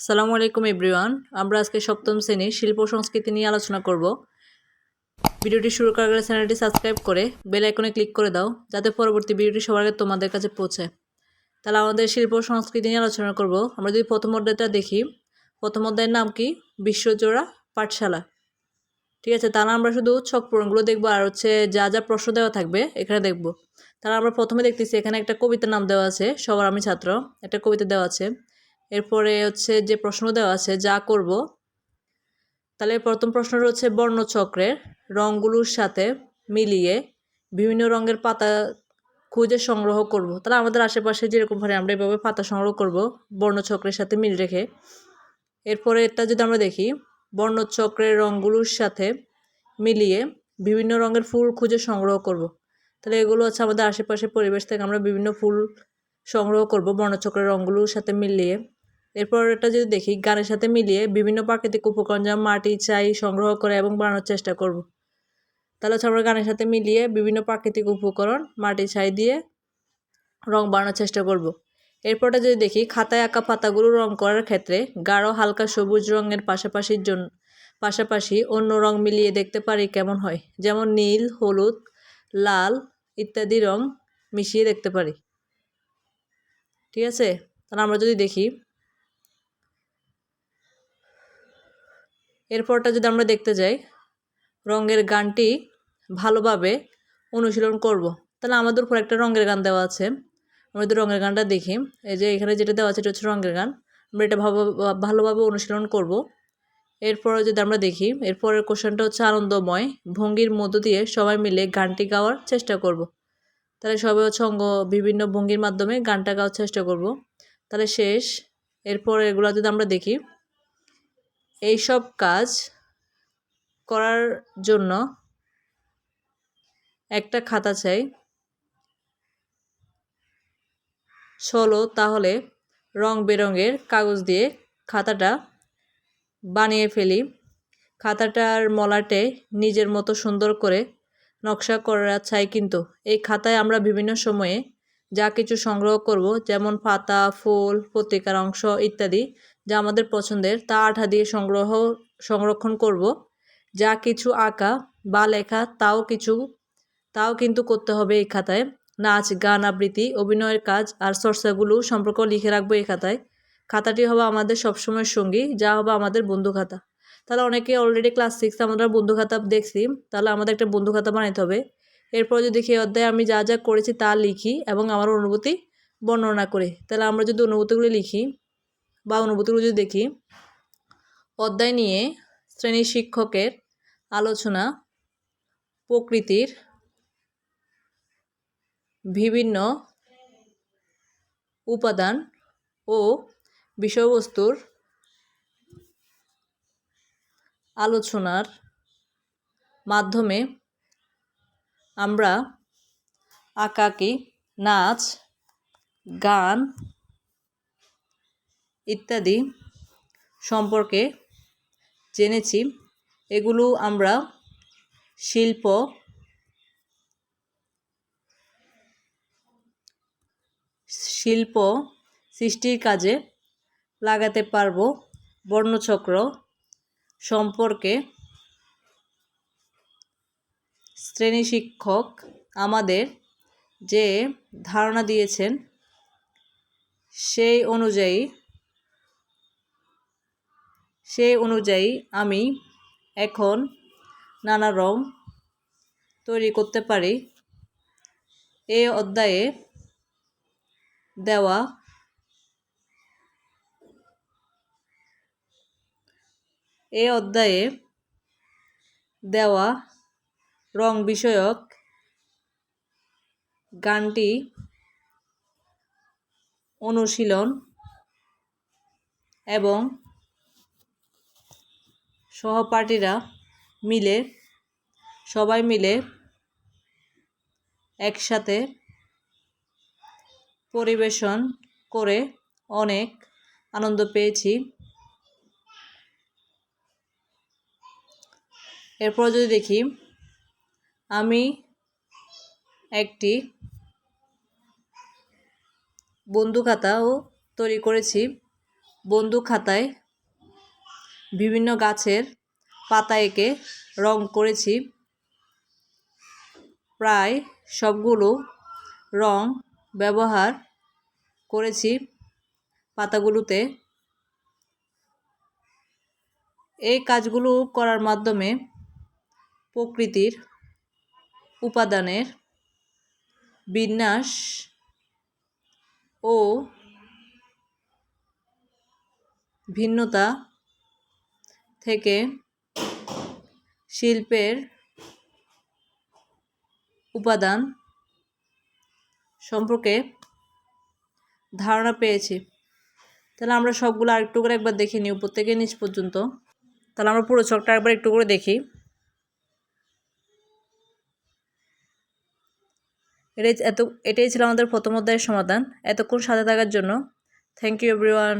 আসসালামু আলাইকুম এভরিওয়ান। আমরা আজকে সপ্তম শ্রেণির শিল্প সংস্কৃতি নিয়ে আলোচনা করব। ভিডিওটি শুরু করার আগে চ্যানেলটি সাবস্ক্রাইব করে বেল আইকনে ক্লিক করে দাও, যাতে পরবর্তী ভিডিওটি সবার আগে তোমাদের কাছে পৌঁছে। তাহলে আমাদের শিল্প সংস্কৃতি নিয়ে আলোচনা করব। আমরা যদি প্রথম অধ্যায়টা দেখি, প্রথম অধ্যায়ের নাম কি? বিশ্বজোড়া পাঠশালা। ঠিক আছে, তাহলে আমরা শুধু ছক পূরণগুলো দেখব আর হচ্ছে যা যা প্রশ্ন দেওয়া থাকবে এখানে দেখব। তাহলে আমরা প্রথমে দেখতেছি, এখানে একটা কবিতার নাম দেওয়া আছে, সবার আমি ছাত্র। একটা কবিতা দেওয়া আছে। এরপরে হচ্ছে যে প্রশ্ন দেওয়া আছে, যা করব? তাহলে প্রথম প্রশ্নটা হচ্ছে বর্ণচক্রের রঙগুলোর সাথে মিলিয়ে বিভিন্ন রঙের পাতা খুঁজে সংগ্রহ করব। তাহলে আমাদের আশেপাশে যেরকম ভাবে আমরা এভাবে পাতা সংগ্রহ করব বর্ণচক্রের সাথে মিল রেখে। এরপরে এটা যদি আমরা দেখি, বর্ণচক্রের রঙগুলোর সাথে মিলিয়ে বিভিন্ন রঙের ফুল খুঁজে সংগ্রহ করব। তাহলে এগুলো হচ্ছে আমাদের আশেপাশে পরিবেশ থেকে আমরা বিভিন্ন ফুল সংগ্রহ করব বর্ণচক্রের রঙগুলোর সাথে মিলিয়ে। এরপর এটা যদি দেখি, গানের সাথে মিলিয়ে বিভিন্ন প্রাকৃতিক উপকরণ যেমন মাটি চাই সংগ্রহ করে এবং বানানোর চেষ্টা করব। তাহলে হচ্ছে আমরা গানের সাথে মিলিয়ে বিভিন্ন প্রাকৃতিক উপকরণ, মাটি, ছাই দিয়ে রং বানানোর চেষ্টা করব। এরপরটা যদি দেখি, খাতায় আঁকা পাতাগুলো রং করার ক্ষেত্রে গাঢ়, হালকা সবুজ রঙের পাশাপাশি জন্য পাশাপাশি অন্য রং মিলিয়ে দেখতে পারি কেমন হয় যেমন নীল, হলুদ, লাল ইত্যাদি রং মিশিয়ে দেখতে পারি ঠিক আছে তাহলে আমরা যদি দেখি এরপরটা যদি আমরা দেখতে যাই, রঙের গানটি ভালোভাবে অনুশীলন করব। তাহলে আমাদের উপর একটা রঙের গান দেওয়া আছে আমরা যদি রঙের গানটা দেখি, এই যে এখানে যেটা দেওয়া আছে, এটা হচ্ছে রঙের গান আমরা এটা ভালোভাবে অনুশীলন করব। এরপরে যদি আমরা দেখি, এরপরের কোশ্চেনটা হচ্ছে আনন্দময়, ভঙ্গির মধ্য দিয়ে সবাই মিলে গানটি গাওয়ার চেষ্টা করব। তাহলে সবাই হচ্ছে অঙ্গ, বিভিন্ন ভঙ্গির মাধ্যমে গানটা গাওয়ার চেষ্টা করব। তাহলে শেষ এরপর এগুলো যদি আমরা দেখি এইসব কাজ করার জন্য একটা খাতা চাই। চলো তাহলে রং বেরঙের কাগজ দিয়ে খাতাটা বানিয়ে ফেলি। খাতাটার মলাটে নিজের মতো সুন্দর করে নকশা করা চাই কিন্তু। এই খাতায় আমরা বিভিন্ন সময়ে যা কিছু সংগ্রহ করব, যেমন পাতা, ফুল, পত্রিকার অংশ ইত্যাদি যা আমাদের পছন্দের, তা আঠা দিয়ে সংগ্রহ, সংরক্ষণ করব। যা কিছু আঁকা বা লেখা, তাও কিছু, তাও কিন্তু করতে হবে এই খাতায়। নাচ, গান, আবৃত্তি, অভিনয়ের কাজ আর চর্চাগুলো সম্পর্ক লিখে রাখব এই খাতায়। খাতাটি হবে আমাদের সবসময়ের সঙ্গী, যা হবে আমাদের বন্ধু খাতা। তাহলে অনেকে অলরেডি ক্লাস সিক্স আমরা বন্ধু খাতা দেখছি, তাহলে আমাদের একটা বন্ধু খাতা বানাইতে হবে। এরপর যদি দেখি অধ্যায়ে আমি যা যা করেছি তা লিখি এবং আমার অনুভূতি বর্ণনা করি, তাহলে আমরা যদি অনুভূতিগুলি লিখি বা অনুভূতিগুলো যদি দেখি, অধ্যায় নিয়ে শ্রেণি শিক্ষকের আলোচনা, প্রকৃতির বিভিন্ন উপাদান ও বিষয়বস্তুর আলোচনার মাধ্যমে আমরা আঁকাকি নাচ, গান ইত্যাদি সম্পর্কে জেনেছি। এগুলো আমরা শিল্প শিল্প সৃষ্টির কাজে লাগাতে পারব। বর্ণচক্র সম্পর্কে শ্রেণি শিক্ষক আমাদের যে ধারণা দিয়েছেন, সেই অনুযায়ী সেই অনুযায়ী আমি এখন নানা রং তৈরি করতে পারি। এই অধ্যায়ে দেওয়া এ অধ্যায়ে দেওয়া রং বিষয়ক গানটি অনুশীলন এবং সহপাঠীরা মিলে, সবাই মিলে একসাথে পরিবেশন করে অনেক আনন্দ পেয়েছি। এরপর যদি দেখি, আমি একটি বন্ধু খাতাও তৈরি করেছি। বন্ধু খাতায় বিভিন্ন গাছের পাতা এঁকে রং করেছি। প্রায় সবগুলো রং ব্যবহার করেছি পাতাগুলোতে। এই কাজগুলো করার মাধ্যমে প্রকৃতির উপাদানের বিন্যাস ও ভিন্নতা থেকে শিল্পের উপাদান সম্পর্কে ধারণা পেয়েছি। তাহলে আমরা সবগুলো আরেকটু করে একবার দেখে নিই, উপর থেকে নিচ পর্যন্ত। তাহলে আমরা পুরো ছকটা একবার একটু করে দেখি। এটাই এত, এটাই ছিল আমাদের প্রথম অধ্যায়ের সমাধান। এতক্ষণ সাথে থাকার জন্য থ্যাংক ইউ এভরিওয়ান